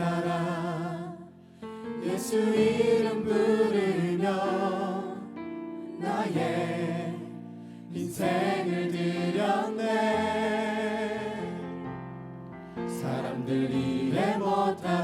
따라 예수 이름 부르며 나의 인생을 드렸네. 사람들이 해 못한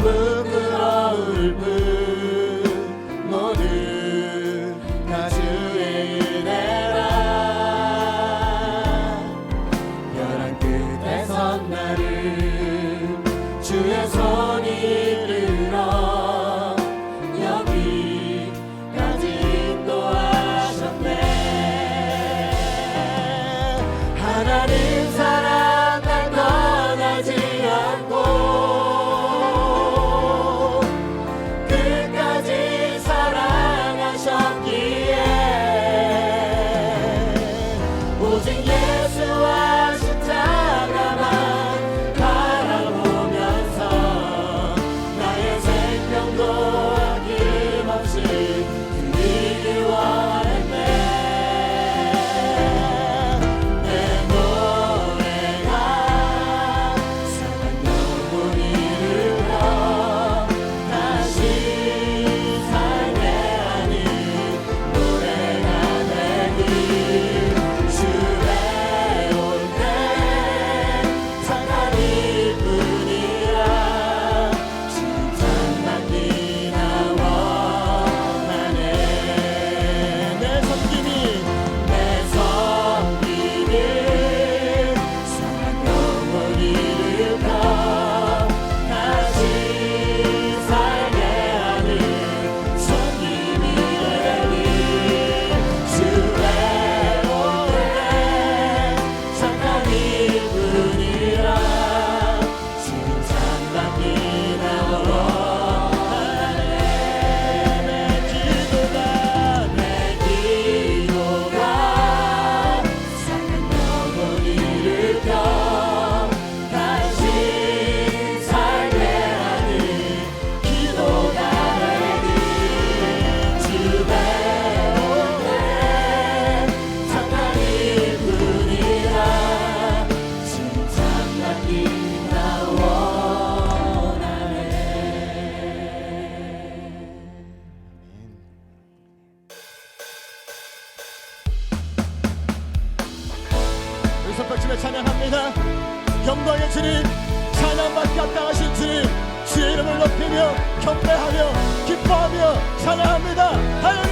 Father. 찬양합니다.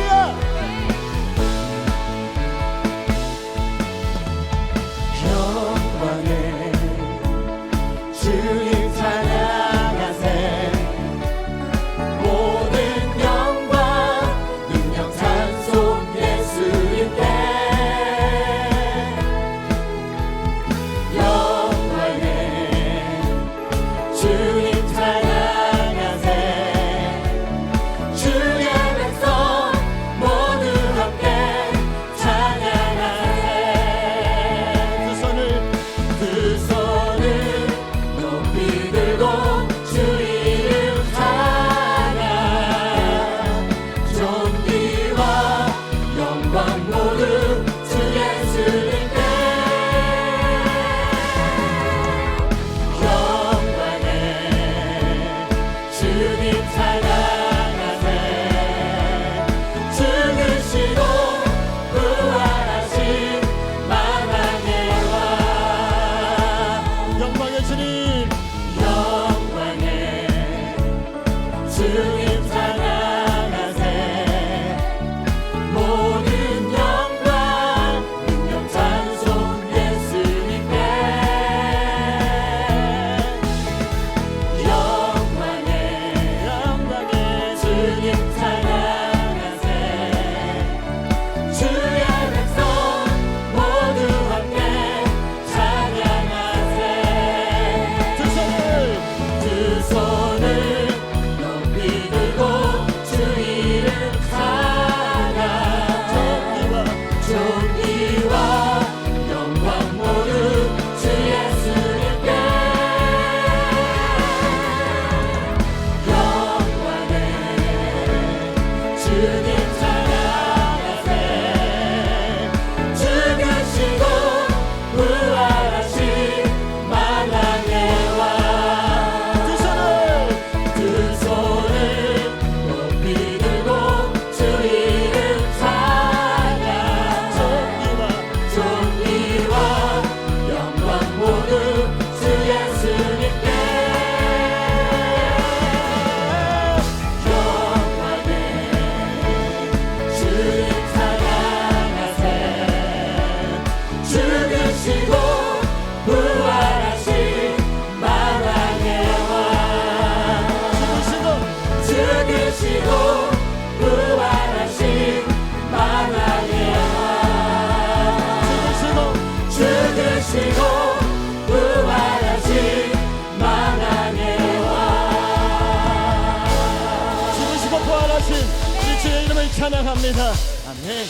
축복합니다. 아멘.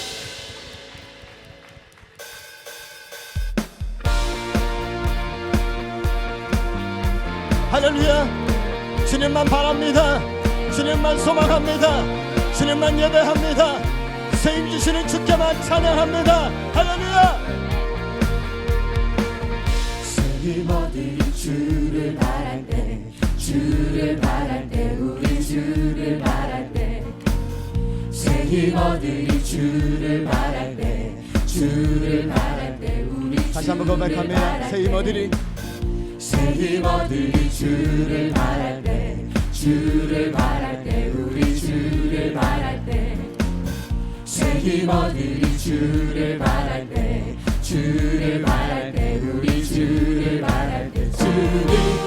할렐루야. 주님만 바랍니다. 주님만 소망합니다. 주님만 예배합니다. 세임 주시는 주께만 찬양합니다. 할렐루야. 세임 얻을 주를 바랄 때 주를 바랄 때 우리 주를 바랄 때 힘 얻으리 주를 바랄 때 주를 바랄 때 우리 다시 한번 고백합니다 새힘 얻으리 새힘 얻으리 주를 바랄 때 주를 바랄 때 우리 주를 바랄 때. 새힘 얻으리 주를 바랄 때 주를 바랄 때 우리 주를 바랄 때. 주님.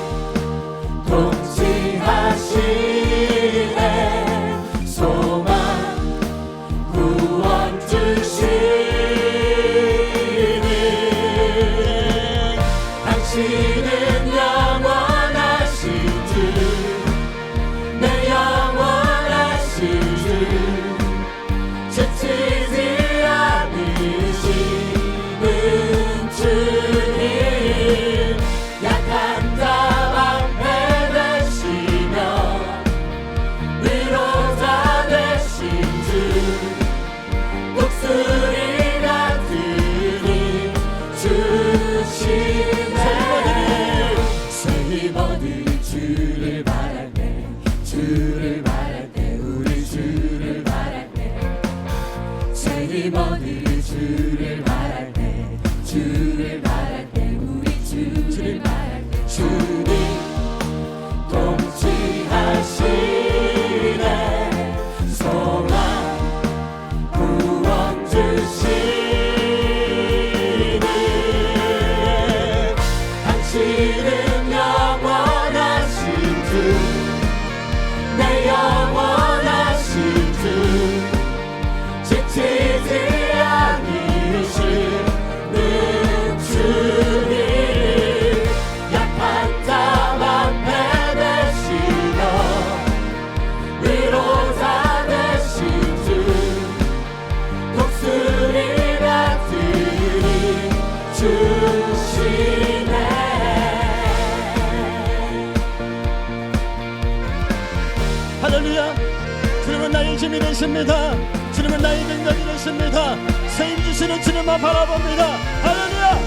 바라봅니다. 주님은 나의 능력이 되십니다. 세임 주시는 주님만 바라봅니다. 할렐루야!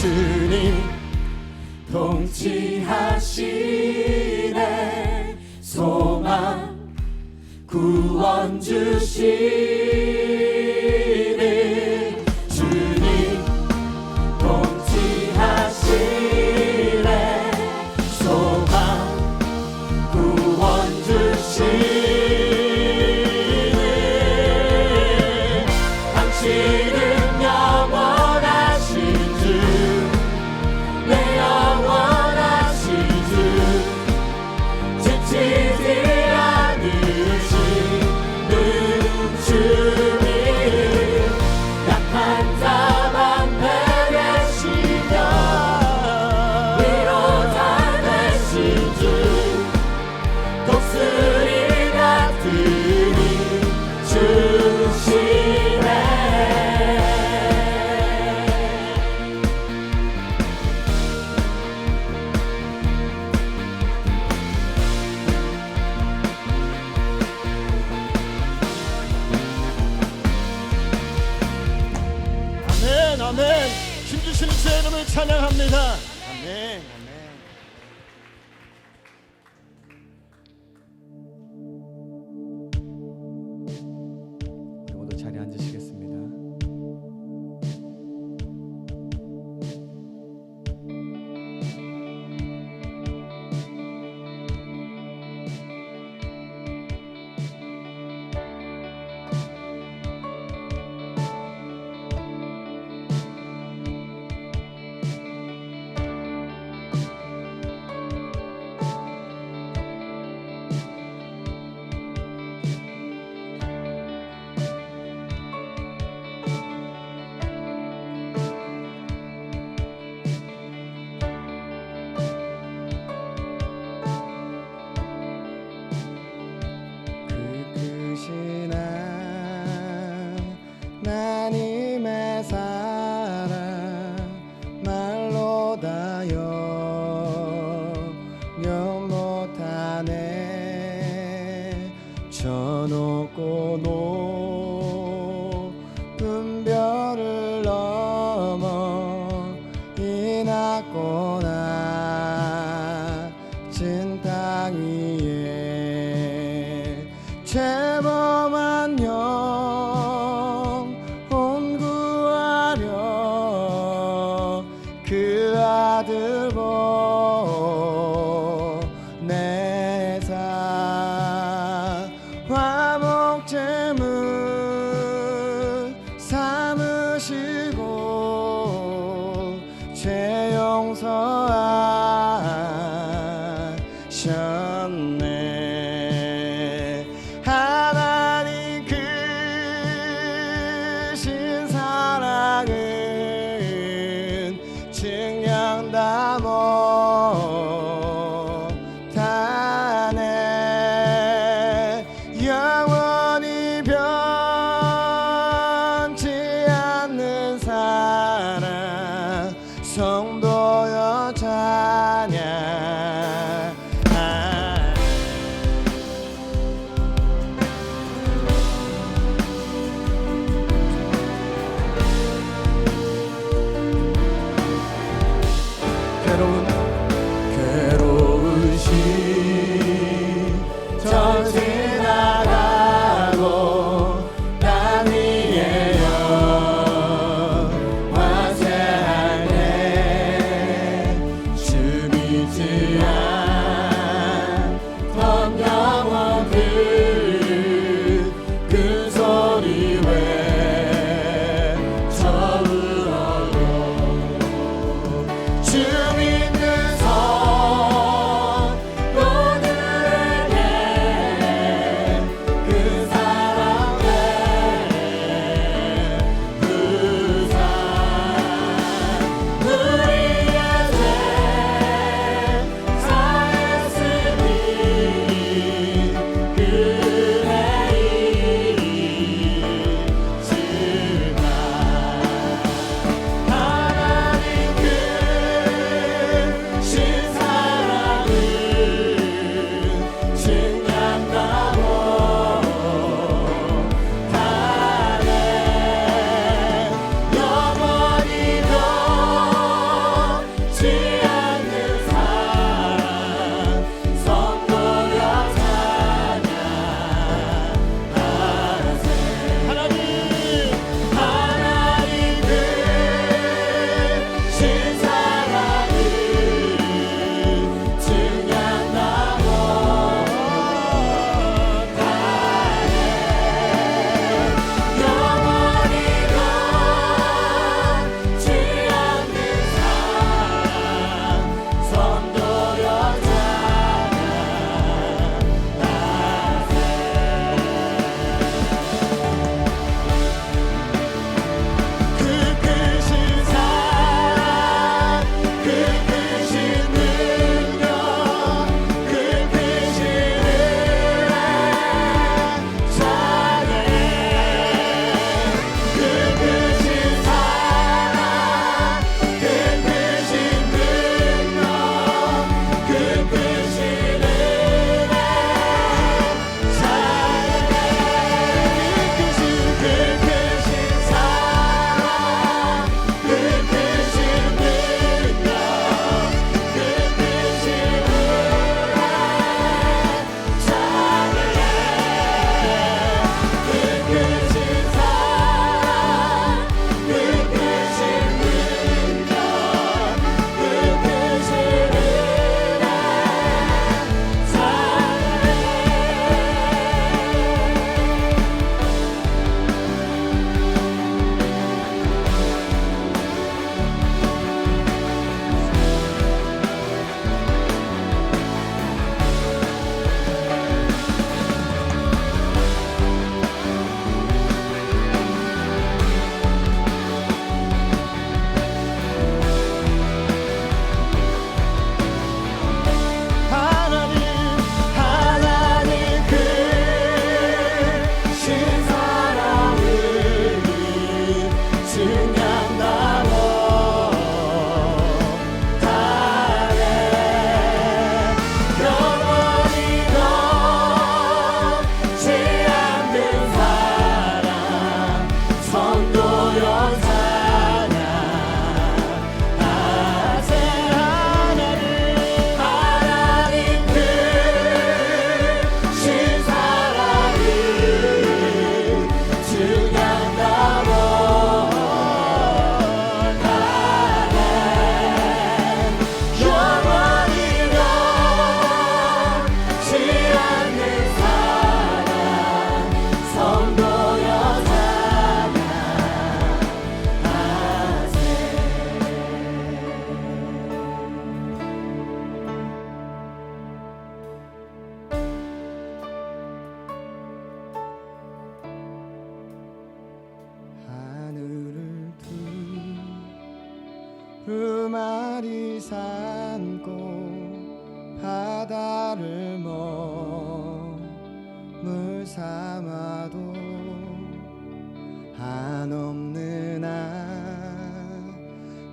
주님 통치하시네. 소망 구원 주시 you. pretend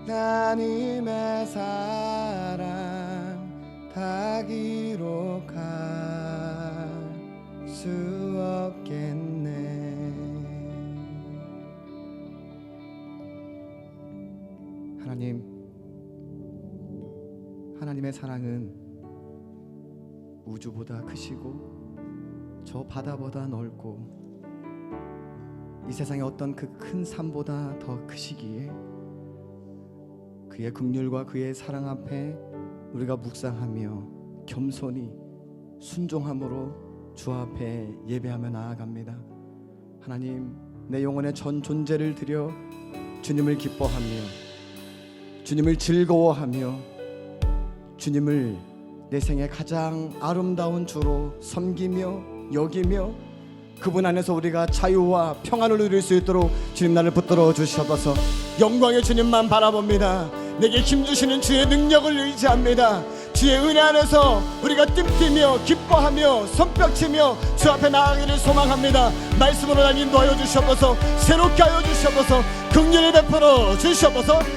하나님의 사랑 다 기록할 수 없겠네. 하나님 하나님의 사랑은 우주보다 크시고 저 바다보다 넓고 이 세상의 어떤 그 큰 산보다 더 크시기에 그의 긍휼과 그의 사랑 앞에 우리가 묵상하며 겸손히 순종함으로 주 앞에 예배하며 나아갑니다. 하나님 내 영혼의 전 존재를 드려 주님을 기뻐하며 주님을 즐거워하며 주님을 내 생의 가장 아름다운 주로 섬기며 여기며 그분 안에서 우리가 자유와 평안을 누릴 수 있도록 주님 나를 붙들어 주셔서 영광의 주님만 바라봅니다. 내게 힘 주시는 주의 능력을 의지합니다. 주의 은혜 안에서 우리가 뜸뛰며 기뻐하며 손뼉치며 주 앞에 나아가기를 소망합니다. 말씀으로 날 인도하여 주시옵소서 새롭게 하여 주시옵소서 긍휼을 베풀어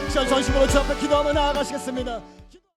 시간 전심으로 주 앞에 기도하며 나아가시겠습니다.